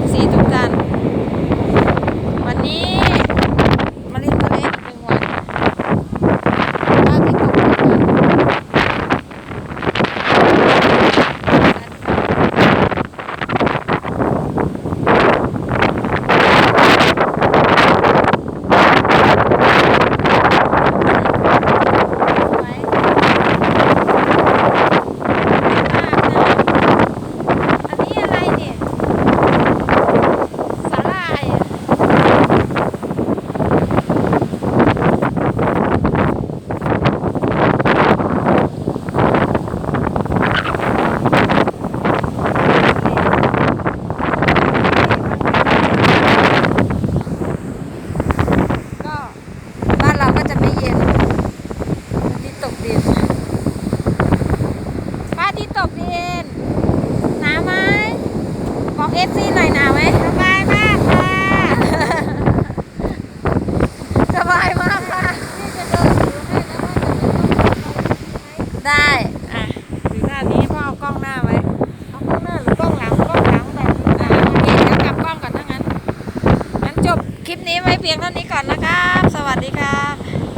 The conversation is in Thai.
FC ทุกท่าน วันนี้มาเล่นทะเลหนึ่งวันภาคที่ตกนะคะสวยมากนะอันนี้อะไรเนี่ย สาลายอะก็บ้านเราก็จะไม่เย็นวัน ที่ตกดินป้าที่ตกดินหนาวไหมบอกเอฟซีหน่อยหนาวไหมสบายมากค่ะสบายมากค่ะได้อะถือท่านี้พ่อเอากล้องหน้าไว้เอากล้องหน้าหรือกล้องหลังกล้องหลังแบบอะโอเคเดี๋ยวกลับกล้องก่อนถ้างั้นงั้นจบคลิปนี้ไว้เพียงเท่านี้ก่อนนะครับ สวัสดีครับ